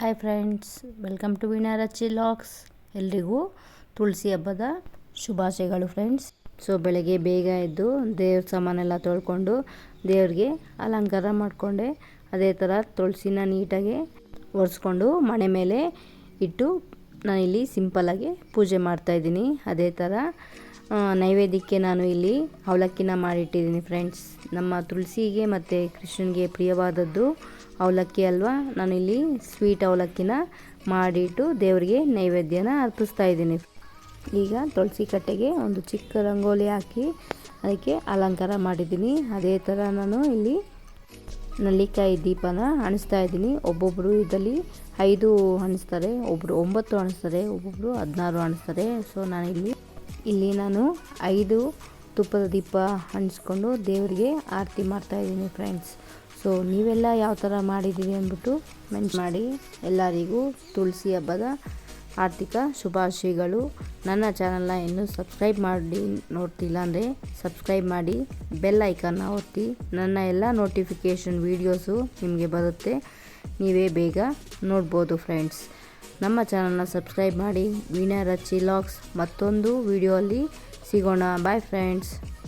Hi friends welcome to ವಿನಾರಚ್ಚಿ ಲಾಕ್ಸ್ ಎಲ್ರಿಗೂ ತುಳಸಿ ಹಬ್ಬದ ಶುಭಾಶಯಗಳು ಫ್ರೆಂಡ್ಸ್ ಸೊ ಬೆಳಗ್ಗೆ ಬೇಗ ಎದ್ದು ದೇವ್ರ ಸಾಮಾನೆಲ್ಲ ತೊಳ್ಕೊಂಡು ದೇವ್ರಿಗೆ ಅಲಂಕಾರ ಮಾಡಿಕೊಂಡೆ. ಅದೇ ಥರ ತುಳಸಿನ ನೀಟಾಗಿ ಒರೆಸ್ಕೊಂಡು ಮನೆ ಮೇಲೆ ಇಟ್ಟು ನಾನಿಲ್ಲಿ ಸಿಂಪಲ್ಲಾಗಿ ಪೂಜೆ ಮಾಡ್ತಾಯಿದ್ದೀನಿ ಅದೇ ಥರ ನೈವೇದ್ಯಕ್ಕೆ ನಾನು ಇಲ್ಲಿ ಅವಲಕ್ಕಿನ ಮಾಡಿಟ್ಟಿದ್ದೀನಿ ಫ್ರೆಂಡ್ಸ್ ನಮ್ಮ ತುಳಸಿಗೆ ಮತ್ತು ಕೃಷ್ಣನಿಗೆ ಪ್ರಿಯವಾದದ್ದು ಅವಲಕ್ಕಿ ಅಲ್ವಾ? ನಾನು ಇಲ್ಲಿ ಸ್ವೀಟ್ ಅವಲಕ್ಕಿನ ಮಾಡಿಟ್ಟು ದೇವರಿಗೆ ನೈವೇದ್ಯನ ಅರ್ಪಿಸ್ತಾ ಇದ್ದೀನಿ. ಈಗ ತುಳಸಿ ಕಟ್ಟೆಗೆ ಒಂದು ಚಿಕ್ಕ ರಂಗೋಲಿ ಹಾಕಿ ಅದಕ್ಕೆ ಅಲಂಕಾರ ಮಾಡಿದ್ದೀನಿ. ಅದೇ ಥರ ನಾನು ಇಲ್ಲಿ ನಲ್ಲಿಕಾಯಿ ದೀಪನ ಅಣಿಸ್ತಾ ಇದ್ದೀನಿ. ಒಬ್ಬೊಬ್ಬರು ಇದರಲ್ಲಿ ಐದು ಅಣಿಸ್ತಾರೆ ಒಬ್ಬರು ಒಂಬತ್ತು ಅಣಿಸ್ತಾರೆ ಒಬ್ಬೊಬ್ಬರು ಹದಿನಾರು ಅಣಿಸ್ತಾರೆ ಸೊ ನಾನಿಲ್ಲಿ ಇಲ್ಲಿ ನಾನು ಐದು ತುಪ್ಪದ ದೀಪ ಹಂಚ್ಕೊಂಡು ದೇವರಿಗೆ ಆರತಿ ಮಾಡ್ತಾ ಇದ್ದೀನಿ ಫ್ರೆಂಡ್ಸ್ ಸೊ ನೀವೆಲ್ಲ ಯಾವ ಥರ ಮಾಡಿದ್ದೀವಿ ಅಂದ್ಬಿಟ್ಟು ಮೆಂಟ್ ಮಾಡಿ. ಎಲ್ಲರಿಗೂ ತುಳಸಿ ಹಬ್ಬದ ಆರ್ಥಿಕ ಶುಭಾಶಯಗಳು. ನನ್ನ ಚಾನಲ್ನ ಇನ್ನೂ ಸಬ್ಸ್ಕ್ರೈಬ್ ಮಾಡಿ ನೋಡ್ತಿಲ್ಲ ಅಂದರೆ ಸಬ್ಸ್ಕ್ರೈಬ್ ಮಾಡಿ ಬೆಲ್ ಐಕನ್ನ ಒತ್ತಿ. ನನ್ನ ಎಲ್ಲ ನೋಟಿಫಿಕೇಷನ್ ವೀಡಿಯೋಸು ನಿಮಗೆ ಬರುತ್ತೆ. ನೀವೇ ಬೇಗ ನೋಡ್ಬೋದು ಫ್ರೆಂಡ್ಸ್ ನಮ್ಮ ಚಾನಲ್ನ ಸಬ್ಸ್ಕ್ರೈಬ್ ಮಾಡಿ ವೀಣಾ ರಚಿ ಮತ್ತೊಂದು ವಿಡಿಯೋ ಸಿಗೋಣ. Bye friends